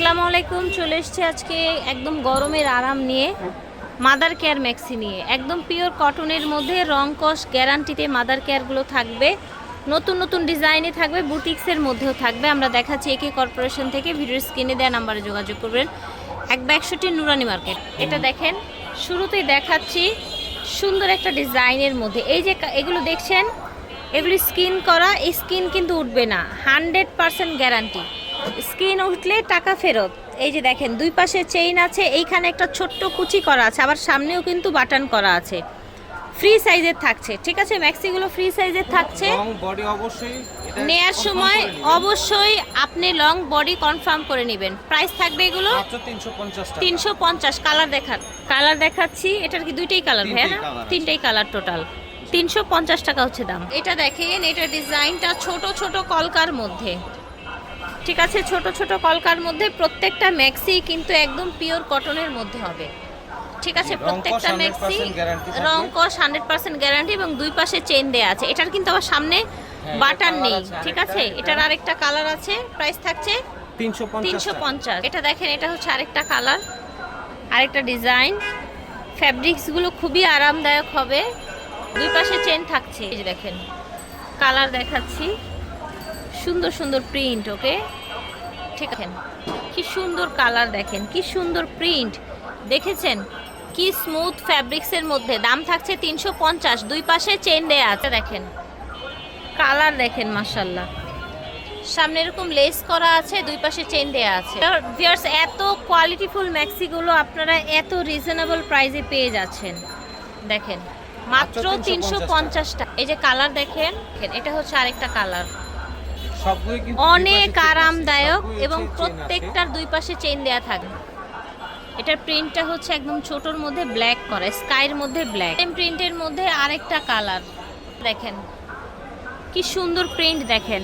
আসসালামু আলাইকুম, চলে এসেছি আজকে একদম গরমের আরাম নিয়ে মাদার কেয়ার ম্যাক্সি নিয়ে। একদম পিওর কটনের মধ্যে রং কস গ্যারান্টিতে মাদার কেয়ারগুলো থাকবে। নতুন নতুন ডিজাইনে থাকবে বুটিক্সের মধ্যেও থাকবে। আমরা দেখাচ্ছি একে কর্পোরেশন থেকে ভিডিওর স্ক্রিনে দেওয়া নাম্বারে যোগাযোগ করবেন। এক বা একষট্টি নুরানি মার্কেট এটা দেখেন, শুরুতেই দেখাচ্ছি সুন্দর একটা ডিজাইনের মধ্যে। এই যে এগুলো দেখছেন, এগুলি স্কিন করা, এই স্কিন কিন্তু উঠবে না। হান্ড্রেড পারসেন্ট গ্যারান্টি স্কিন উঠলে টাকা ফেরত। এই যে দেখেন দুই পাশে চেইন আছে এইখানে একটা ছোট্ট কুচি করা আছে আবার সামনেও কিন্তু বাটন করা আছে। ফ্রি সাইজের থাকছে ঠিক আছে ম্যাক্সিগুলো ফ্রি সাইজের থাকছে। নেয়ার সময় অবশ্যই আপনি লং বডি কনফার্ম করে নেবেন। প্রাইস থাকবে এগুলো? মাত্র 350 টাকা। তিনশো পঞ্চাশ কালার দেখান কালার দেখাচ্ছি এটার কি দুইটাই কালার ভাই তিনটেই না কালার টোটাল তিনশো পঞ্চাশ টাকা হচ্ছে দাম। এটা দেখেন এটা ডিজাইনটা ছোট ছোট কলকার মধ্যে। ঠিক আছে ছোট ছোট কলকার মধ্যে প্রত্যেকটা ম্যাক্সি কিন্তু একদম পিওর কটনের মধ্যে হবে। ঠিক আছে প্রত্যেকটা ম্যাক্সি। রং কস হান্ড্রেড পার্সেন্ট গ্যারান্টি এবং দুই পাশে চেন দেয়া আছে। এটার কিন্তু আবার সামনে হ্যাঁ, বাটার নেই। ঠিক আছে এটার আরেকটা কালার আছে। প্রাইস থাকছে 350 তিনশো পঞ্চাশ। এটা দেখেন এটা হচ্ছে আরেকটা কালার আরেকটা ডিজাইন ফ্যাব্রিক্সগুলো খুবই আরামদায়ক হবে। দুই পাশে চেন থাকছে। এই দেখেন কালার দেখাচ্ছি। সুন্দর সুন্দর প্রিন্ট ওকে ঠিক আছে কি সুন্দর কালার দেখেন কি সুন্দর প্রিন্ট। দেখেছেন? কি স্মুথ ফ্যাব্রিক্সের মধ্যে। দাম থাকছে তিনশো পঞ্চাশ দুই পাশে চেন দেয়া আছে দেখেন। কালার দেখেন মাসাল্লাহ সামনে এরকম লেস করা আছে দুই পাশে চেন দেয়া আছে। ভিউয়ার্স এত কোয়ালিটিফুল ম্যাক্সিগুলো আপনারা এত রিজনেবল প্রাইসে পেয়ে যাচ্ছেন। দেখেন মাত্র তিনশো পঞ্চাশটা এই যে কালার দেখেন এটা হচ্ছে আরেকটা কালার। অনেক আরামদায়ক এবং প্রত্যেকটার দুই পাশে চেন দেয়া থাকবে এটার প্রিন্টটা হচ্ছে একদম ছোটর মধ্যে ব্ল্যাক করা স্কাইয়ের মধ্যে ব্ল্যাক প্রিন্টের মধ্যে আরেকটা কালার দেখেন কি সুন্দর প্রিন্ট দেখেন।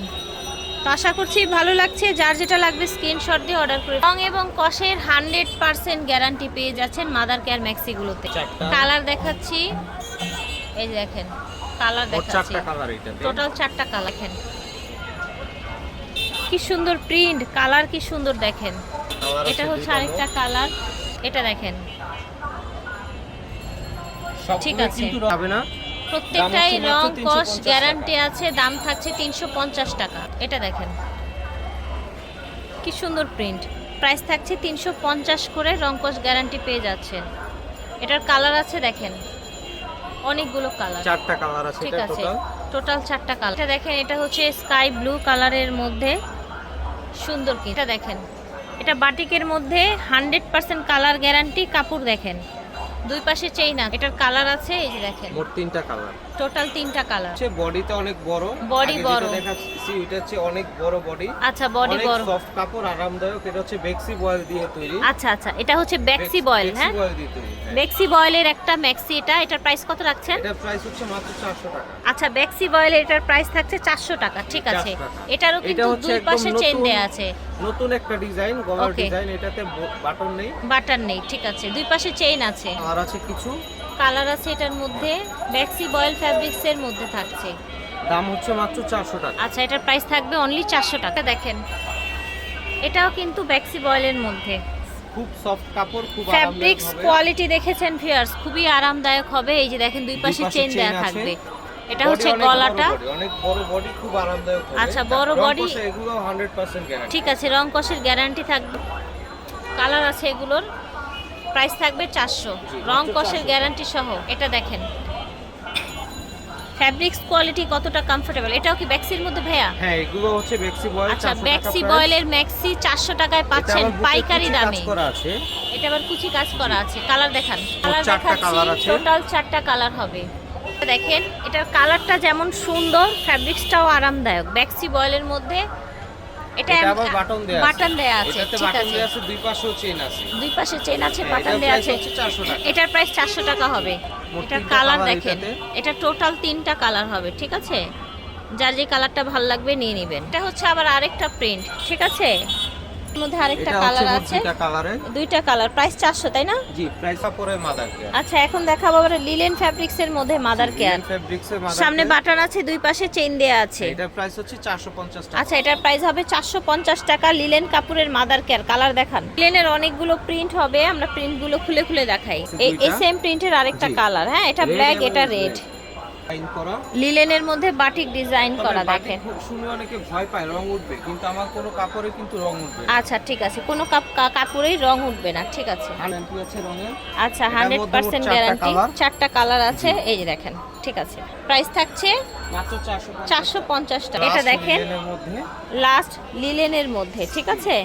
তো আশা করছি ভালো লাগছে যার যেটা লাগবে স্ক্রিনশট দিয়ে অর্ডার করে। রং এবং কষের হান্ড্রেড পার্সেন্ট গ্যারান্টি পেয়ে যাচ্ছেন মাদার কেয়ার ম্যাক্সিগুলোতে কালার দেখাচ্ছি। এই দেখেন কালার দেখাচ্ছি। টোটাল চারটা কালার দেখেন। কি সুন্দর প্রিন্ট কালার কি সুন্দর দেখেন। এটা হচ্ছে আরেকটা কালার এটা দেখেন। ঠিক আছে। প্রত্যেকটাই রং কস গ্যারান্টি আছে দাম থাকছে তিনশো পঞ্চাশ টাকা। এটা দেখেন। কি সুন্দর প্রিন্ট প্রাইস থাকছে তিনশো পঞ্চাশ করে রং কস গ্যারান্টি পেয়ে যাচ্ছেন। এটার কালার আছে দেখেন। অনেকগুলো কালার চারটা কালার আছে ঠিক আছে। টোটাল টোটাল চারটা কালার এটা দেখেন এটা হচ্ছে স্কাই ব্লু কালারের মধ্যে। সুন্দর কি? এটা দেখেন। এটা বাটিকের মধ্যে হান্ড্রেড পার্সেন্ট কালার গ্যারান্টি কাপড় দেখেন। দুই পাশে চেইন এটার কালার আছে, এই যে দেখেন। মোট তিনটা কালার। টোটাল তিনটা কালার হচ্ছে বডিতে অনেক বড়। আগে বড়। দেখাচ্ছি এটা হচ্ছে অনেক বড় বডি আচ্ছা বডি অনেক বড়। সফট কাপড় আরামদায়ক। এটা হচ্ছে বেক্সি বয়েল দিয়ে তৈরি। আচ্ছা আচ্ছা এটা হচ্ছে ব্যাক্সি বয়েল হ্যাঁ? বয়েল দিয়ে তৈরি হ্যাঁ। বয়েলের একটা ম্যাক্সি এটা এটার প্রাইস কত রাখছেন? এটার প্রাইস হচ্ছে মাত্র 400 টাকা। আচ্ছা ব্যাক্সি বয়েলের এটার প্রাইস থাকছে চারশো টাকা ঠিক আছে। এটারও এটা কিন্তু দুই পাশে চেন দেয়া আছে। নতুন একটা ডিজাইন গলার ডিজাইন এটাতে বাটন নেই। বাটার নেই ঠিক আছে। দুই পাশে চেইন আছে। আর আছে কিছু কালার আছে এটার মধ্যে ব্যাক্সি বয়েল ফ্যাব্রিক্সের মধ্যে থাকছে। দাম হচ্ছে মাত্র 400 টাকা। আচ্ছা এটার প্রাইস থাকবে অনলি চারশো টাকা। দেখেন এটাও কিন্তু ব্যাক্সি বয়েলের মধ্যে। খুব সফট কাপড় খুব ফ্যাব্রিক্স কোয়ালিটি দেখেছেন ভিউয়ার্স খুবই আরামদায়ক হবে। এই যে দেখেন দুই পাশে চেন দেয়া থাকবে। এটা হচ্ছে বড় গলাটা। অনেক বড় বডি খুব আরামদায়ক হবে। আচ্ছা, বড় কষা এগুলো 100% গ্যারান্টি ঠিক আছে রং কষের গ্যারান্টি থাকবে। কালার আছে এগুলোর। প্রাইস থাকবে চারশো। রং কষের গ্যারান্টি সহ এটা দেখেন। ফ্যাব্রিক্স কোয়ালিটি কতটা কমফোর্টেবল এটাও কি ব্যাক্সির মধ্যে ভাইয়া? হ্যাঁ এগুলো হচ্ছে বেক্সি বয়েল আচ্ছা ব্যাক্সি বয়েলের ম্যাক্সি চারশো টাকায় পাচ্ছেন পাইকারি দামে। করা আছে। এটা আবার কুচি কাজ করা আছে। কালার দেখান। কালার চারটা দেখাচ্ছি আছে। টোটাল চারটা কালার হবে। দেখেন এটার কালারটা যেমন সুন্দর ফ্যাব্রিক্সটাও আরামদায়ক। ব্যাক্সি বয়েলের মধ্যে এটা আবার বাটন দেয়া আছে। বাটন দেয়া আছে এটাতে বাটন দেয়া আছে দুই পাশেও চেইন আছে। দুই পাশে চেন আছে বাটন দেয়া আছে। 400। এটার প্রাইস চারশো টাকা হবে। এটার কালার দেখেন। এটা টোটাল তিনটা কালার হবে ঠিক আছে? যার যে কালারটা ভালো লাগবে নিয়ে নেবেন। এটা হচ্ছে আবার আরেকটা প্রিন্ট ঠিক আছে? মধ্যে আরেকটা কালার আছে। দুইটা কালারে দুইটা কালার প্রাইস চারশো তাই না? জি প্রাইস পরে মাদার কেয়ার আচ্ছা এখন দেখাবো আবার লিলেন ফ্যাব্রিক্স এর মধ্যে মাদার কেয়ার ফেব্রিক্স এর মাদার সামনে বাটন আছে দুই পাশে চেইন দেয়া আছে। এটার প্রাইস হচ্ছে 450 টাকা। আচ্ছা এটার প্রাইস হবে চারশো পঞ্চাশ টাকা লিলেন কাপড়ের মাদার কেয়ার কালার দেখান। লিলেনের অনেকগুলো প্রিন্ট হবে আমরা প্রিন্টগুলো খুলে খুলে দেখাই। এই? সেম প্রিন্টের আরেকটা কালার হ্যাঁ এটা ব্ল্যাক এটা রেড লিলেনের মধ্যে বাটিক ডিজাইন করা দেখেন। শুনে অনেকে ভয় পায় রং উঠবে। কিন্তু আমার কোনো কাপড়ে কিন্তু রং উঠবে আচ্ছা ঠিক আছে। কোনো কাপড়েই রং উঠবে না ঠিক আছে। আচ্ছা হান্ড্রেড পার্সেন্ট গ্যারান্টি চারটা কালার আছে এই যে দেখেন ঠিক আছে। প্রাইস থাকছে 450 চারশো পঞ্চাশ। টাকা। এটা দেখেন। লাস্ট লিলেনের মধ্যে ঠিক আছে?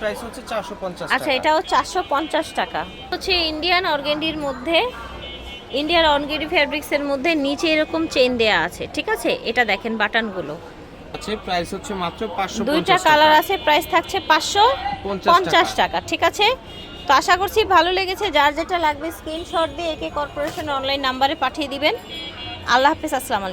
প্রাইস হচ্ছে 450 আচ্ছা এটাও চারশো পঞ্চাশ টাকা। হচ্ছে ইন্ডিয়ান অর্গেন্ডির মধ্যে ইন্ডিয়ান অনগিরি ফ্যাব্রিক্সের মধ্যে নিচে এরকম চেন দেয়া আছে ঠিক আছে? এটা দেখেন বাটনগুলো। আছে প্রাইস হচ্ছে মাত্র 550 দুইটা কালার আছে প্রাইস থাকছে পাঁচশো 50 পঞ্চাশ টাকা। ঠিক আছে? তো আশা করছি ভালো লেগেছে যার যেটা লাগবে স্ক্রিনশট দিয়ে একে কর্পোরেশন অনলাইন নাম্বারে পাঠিয়ে দিবেন। আল্লাহ হাফেজ আসসালামু আলাইকুম।